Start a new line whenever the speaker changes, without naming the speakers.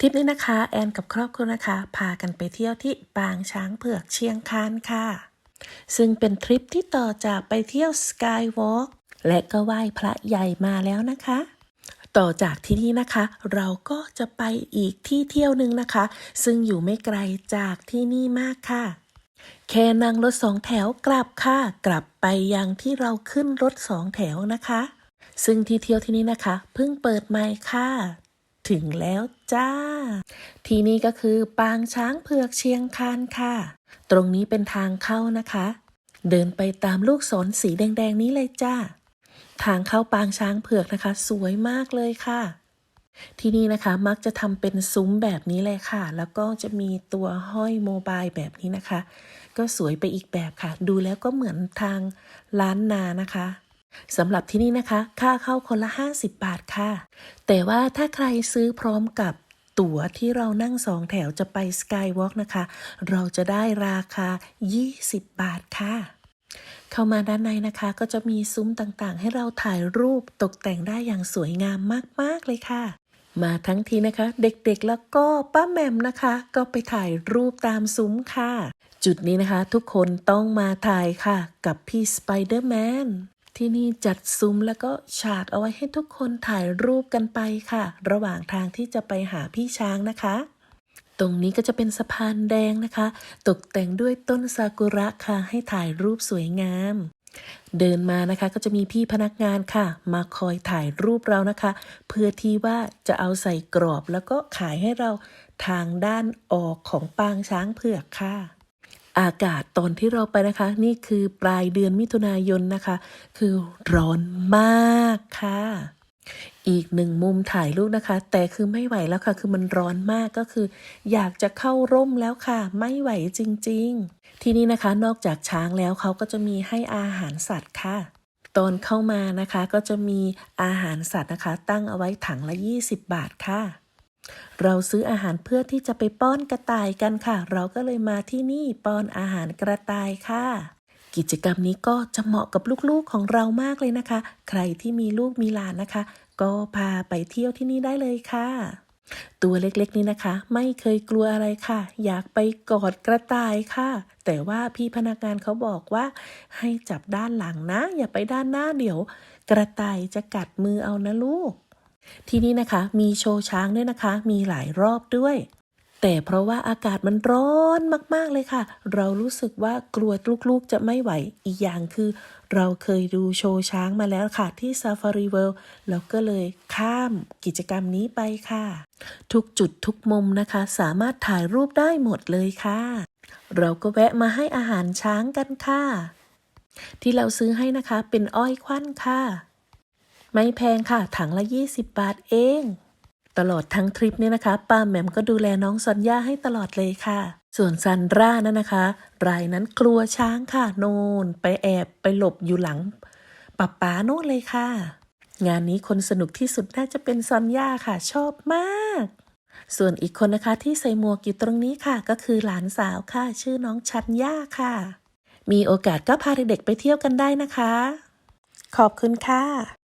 ทริปนี้นะคะ แอนกับครอบครัวนะคะ พากันไปเที่ยวที่ปางช้างเผือกเชียงคานค่ะ ซึ่งเป็นทริปที่ต่อจากไปเที่ยวสกายวอล์กและก็ไหว้พระใหญ่มาแล้วนะคะ ต่อจากที่นี่นะคะ เราก็จะไปอีกที่เที่ยวหนึ่งนะคะ ซึ่งอยู่ไม่ไกลจากที่นี่มากค่ะ แค่นั่งรถสองแถวกลับค่ะ กลับไปยังที่เราขึ้นรถสองแถวนะคะ ซึ่งที่เที่ยวที่นี่นะคะเพิ่งเปิดใหม่ค่ะ ถึงแล้วจ้า ที่นี่ก็คือปางช้างเผือกเชียงคานค่ะ ตรงนี้เป็นทางเข้านะคะ เดินไปตามลูกศรสีแดงๆนี้เลยจ้า ทางเข้าปางช้างเผือกนะคะ สวยมากเลยค่ะ ที่นี่นะคะมักจะทำเป็นซุ้มแบบนี้เลยค่ะ แล้วก็จะมีตัวห้อยโมบายแบบนี้นะคะ ก็สวยไปอีกแบบค่ะ ดูแล้วก็เหมือนทางร้านนานะคะ สำหรับที่นี่นะคะ ค่าเข้าคนละ 50 บาทค่ะ แต่ว่าถ้าใครซื้อพร้อมกับตั๋วที่เรานั่งสองแถวจะไปสกายวอล์กนะคะ เราจะได้ราคา 20 บาทค่ะ เข้ามาด้านในนะคะก็จะมีซุ้มต่างๆ ให้เราถ่ายรูปตกแต่งได้อย่างสวยงามมากๆเลยค่ะ มาทั้งทีนะคะ เด็กๆแล้วก็ป้าแหม่มนะคะ ก็ไปถ่ายรูปตามซุ้มค่ะ จุดนี้นะคะ ทุกคนต้องมาถ่ายค่ะ กับพี่สไปเดอร์แมน ที่นี่จัดซุ้มแล้วก็ฉากเอาไว้ให้ทุกคนถ่ายรูปกันไปค่ะ ระหว่างทางที่จะไปหาพี่ช้างนะคะ ตรงนี้ก็จะเป็นสะพานแดงนะคะ ตกแต่งด้วยต้นซากุระค่ะ ให้ถ่ายรูปสวยงาม เดินมานะคะก็จะมีพี่พนักงานค่ะ มาคอยถ่ายรูปเรานะคะ เพื่อที่ว่าจะเอาใส่กรอบแล้วก็ขายให้เราทางด้านออกของปางช้างเผือกค่ะ อากาศตอนที่เราไปนะคะ นี่คือปลายเดือนมิถุนายนนะคะ คือร้อนมากค่ะอีกหนึ่งมุมถ่ายรูปนะคะ แต่คือไม่ไหวแล้วค่ะ คือมันร้อนมากก็คือ อยากจะเข้าร่มแล้วค่ะ ไม่ไหวจริง ๆ ที่นี่นะคะนอกจากช้างแล้วเขาก็จะมีให้อาหารสัตว์ค่ะ ตอนเข้ามานะคะก็จะมีอาหารสัตว์นะคะ ตั้งเอาไว้ถังละ 20 บาทค่ะ เราซื้ออาหารเพื่อที่จะไปป้อนกระต่ายกันค่ะ เราก็เลยมาที่นี่ป้อนอาหารกระต่ายค่ะ กิจกรรมนี้ก็จะเหมาะกับลูกๆของเรามากเลยนะคะ ใครที่มีลูกมีหลานนะคะ ก็พาไปเที่ยวที่นี่ได้เลยค่ะ ตัวเล็กๆนี้นะคะ ไม่เคยกลัวอะไรค่ะ อยากไปกอดกระต่ายค่ะ แต่ว่าพี่พนักงานเขาบอกว่า ให้จับด้านหลังนะ อย่าไปด้านหน้าเดี๋ยว กระต่ายจะกัดมือเอานะลูก ที่นี่นะคะมีโชว์ช้างด้วยนะคะ มีหลายรอบด้วย แต่เพราะว่าอากาศมันร้อนมากๆเลยค่ะ เรารู้สึกว่ากลัวลูกๆจะไม่ไหวอีกอย่างคือ เราเคยดูโชว์ช้างมาแล้วค่ะที่ Safari World แล้วก็เลยข้ามกิจกรรมนี้ไปค่ะ ทุกจุดทุกมุมนะคะ สามารถถ่ายรูปได้หมดเลยค่ะ เราก็แวะมาให้อาหารช้างกันค่ะ ที่เราซื้อให้นะคะเป็นอ้อยควันค่ะ ไม่แพงค่ะ ถังละ 20 บาทเอง ตลอดทั้งทริปเนี่ยนะคะ ป้าแหม่มก็ดูแลน้องซอนย่าให้ตลอดเลยค่ะ ส่วนซันร่านั่นนะคะ รายนั้นกลัวช้างค่ะ โนน ไปแอบไปหลบอยู่หลังป้าป๋าโน่นเลยค่ะ งานนี้คนสนุกที่สุดน่าจะเป็นซอนย่าค่ะ ชอบมาก ส่วนอีกคนนะคะที่ใส่หมวกอยู่ตรงนี้ค่ะ ก็คือหลานสาวค่ะ ชื่อน้องชันย่าค่ะ มีโอกาสก็พาเด็กๆไปเที่ยวกันได้นะคะ ขอบคุณค่ะ